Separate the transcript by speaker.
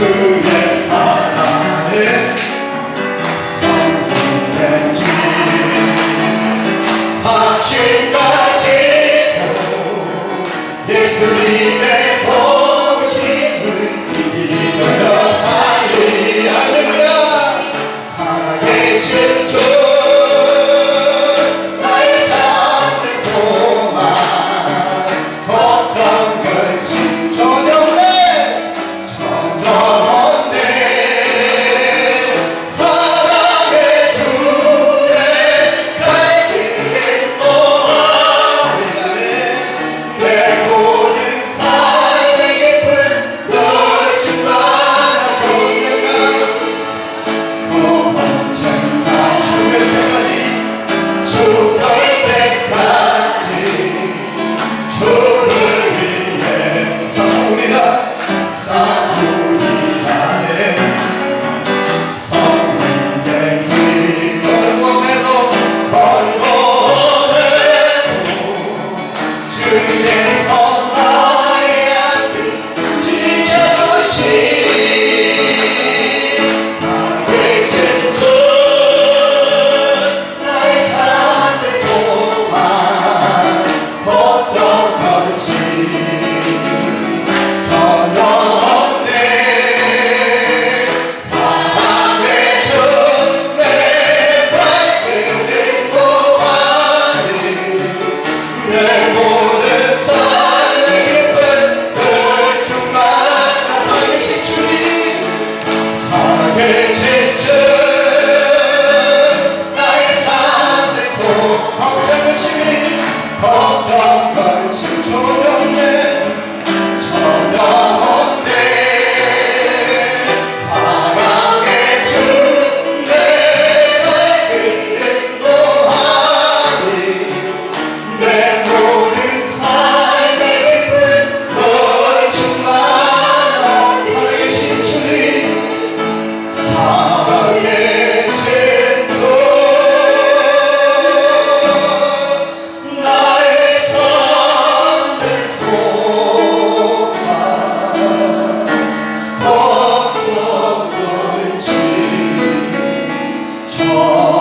Speaker 1: 주의 사랑 주의 사랑은 Yeah. 당신이 걱정 Oh.